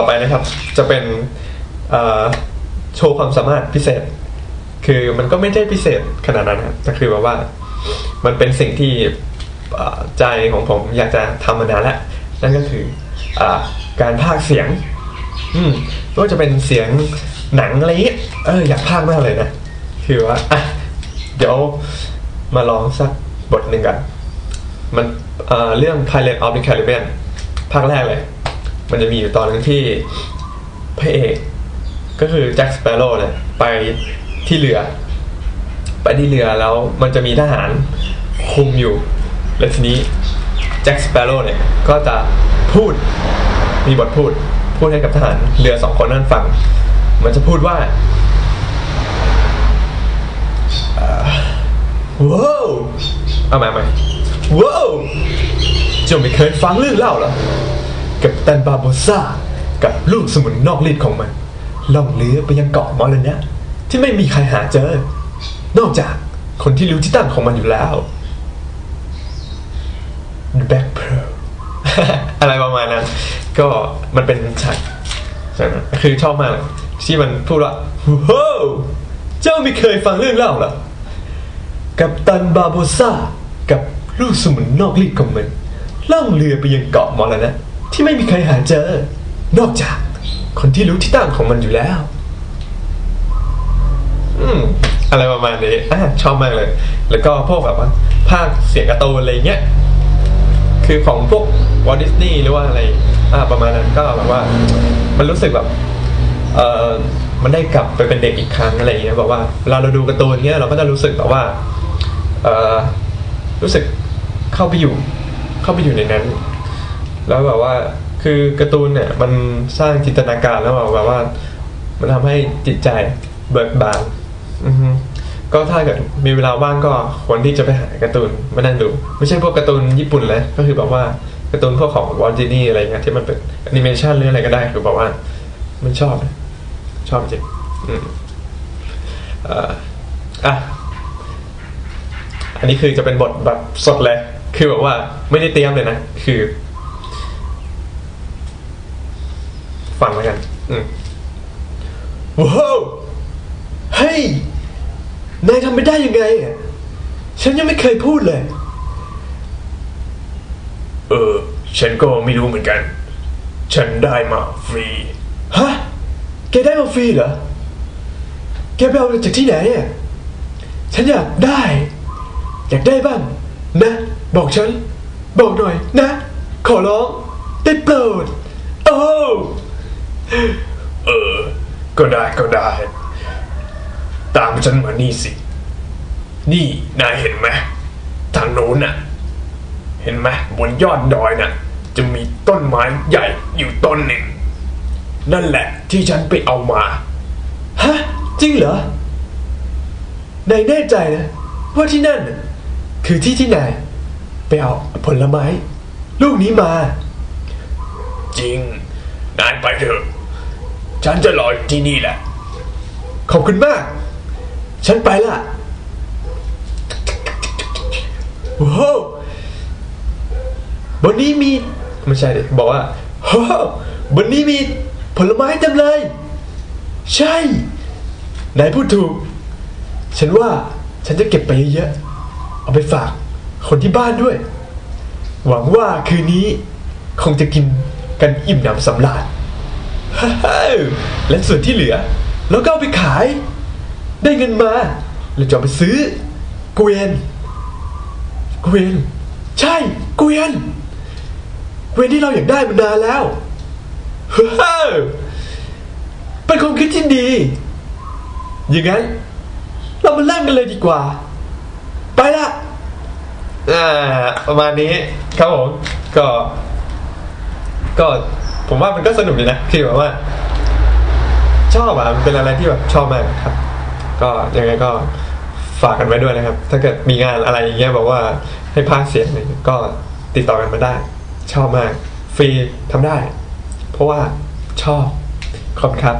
ต่อไปนะครับ จะเป็นโชว์ความสามารถพิเศษ คือมันก็ไม่ได้พิเศษขนาดนั้นนะครับแต่คือแบบว่า มันเป็นสิ่งที่ใจของผมอยากจะทำมานานแล้ว นั่นก็คืออการพากเสียง อืมไม่ว่าจะเป็นเสียงหนังอะไรเงี้ยเอออยากพากมากเลยนะ คือว่าอะเดี๋ยวมาลองสักบทหนึ่งกัน มันเเรื่อง Pilot of the Caribbean ภาคแรกเลย มันจะมีอยู่ตอนนึงที่พระเอกก็คือแจ็คสเปโร่เนี่ยไปที่เรือ ไปที่เรือแล้วมันจะมีทหารคุมอยู่ แล้วทีนี้แจ็คสเปโร่เนี่ยก็จะพูดมีบทพูด พูดให้กับทหารเรือสองคนนั่นฟัง มันจะพูดว่าว้าวเอาใหม่เอาใหม่ว้าวจ้าไม่เคยฟังเรื่องเล่าเหรอ กับตันบาโบซ่ากับลูกสมุนนอกฤทธิ์ของมัน ล่องเรือไปยังเกาะมอลเนี่ยที่ไม่มีใครหาเจอ นอกจากคนที่รู้ที่ตั้งของมันอยู่แล้ว The Black Pearl อะไรประมาณนั้น ก็มันเป็นฉากฉากนั้นคือชอบมากเลยที่มันพูดว่าว้เจ้าไม่เคยฟังเรื่องเล่าหรอกับตันบาโบซ่ากับลูกสมุนนอกฤทธิ์ของมันล่องเรือไปยังเกาะมอลนะ ที่ไม่มีใครหาเจอ นอกจากคนที่รู้ที่ตั้งของมันอยู่แล้ว อืม อะไรประมาณนี้อะชอบมากเลย แล้วก็พวกแบบว่าภาคเสียงกร์ตูนอะไรเงี้ย คือของพวกวอลดิสนีย์หรือว่าอะไร อ่า ประมาณนั้นก็แบบว่า มันรู้สึกแบบ เออมันได้กลับไปเป็นเด็กอีกครั้งอะไรอย่างเงี้ยแบบว่าเวลาเราดูการ์ตูนเงี้ยเราก็จะรู้สึกแบบว่า เออรู้สึกเข้าไปอยู่ เข้าไปอยู่ในนั้น แล้วแบบว่าคือการ์ตูนเนี่ยมันสร้างจินตนาการแล้วแบบว่า มันทำให้จิตใจเบิกบานอือฮึก็ถ้าเกิดมีเวลาว่างก็ควรที่จะไปหาการ์ตูนมานั่งดู ไม่ใช่พวกการ์ตูนญี่ปุ่นเลยก็คือแบบว่าการ์ตูนพวกของวอลจินี่อะไรเงี้ยที่มันเป็นแอนิเมชันหรืออะไรก็ได้คือแบบว่า มันชอบ ชอบจริงอืมอะอันนี้คือจะเป็นบทแบบสดเลย คือแบบว่าไม่ได้เตรียมเลยนะ คือ ฟังแล้วกัน อืมว้าวเฮ้ยนายทำไม่ได้ยังไงอะฉันยังไม่เคยพูดเลย เออ ฉันก็ไม่รู้เหมือนกัน ฉันได้มาฟรี ฮะ แกได้มาฟรีเหรอ แกไปเอามาจากที่ไหนอะฉันอยากได้ อยากได้บ้าง นะ บอกฉัน บอกหน่อยนะ ขอร้อง ได้โปรด โอ้ เออ ก็ได้ก็ได้ ตามฉันมานี่สิ นี่นายเห็นไหมทางโน้นน่ะ เห็นไหมบนยอดดอยน่ะ จะมีต้นไม้ใหญ่อยู่ต้นหนึ่ง นั่นแหละที่ฉันไปเอามา ฮะ จริงเหรอนายแน่ใจนะว่าที่นั่นน่ะคือที่ที่นายไปเอาผลไม้ ลูกนี้มา จริง นายไปเถอะ ฉันจะรออยู่ที่นี่แหละ ขอบคุณมาก ฉันไปละว้าวบนนี้มีไม่ใช่ดิบอกว่าว้าวบนนี้มีผลไม้เต็มเลย ใช่นายพูดถูก ฉันว่าฉันจะเก็บไปเยอะๆเอาไปฝากคนที่บ้านด้วย หวังว่าคืนนี้ คงจะกินกันอิ่มหนำสำราญฮ่าฮ่า และส่วนที่เหลือเราก็เอาไปขาย ได้เงินมาเราจะเอาไปซื้อ เกวียน เกวียน ใช่ เกวียน เกวียนที่เราอยากได้มานานแล้วฮ่าฮ่าเป็นความคิดที่ดี อย่างนั้น เรามาเริ่มกันเลยดีกว่า ไปละอ่าประมาณนี้ ครับผม ก็ ก็ ผมว่ามันก็สนุกดีนะคือแบบว่า ชอบอะมันเป็นอะไรที่แบบชอบมากครับ ก็ยังไงก็ฝากกันไว้ด้วยนะครับ ถ้าเกิดมีงานอะไรอย่างเงี้ยบอกว่าให้พากเสียงอะไรเนี่ยก็ติดต่อกันมาได้ ชอบมาก ฟรีทำได้ เพราะว่าชอบขอบคุณครับ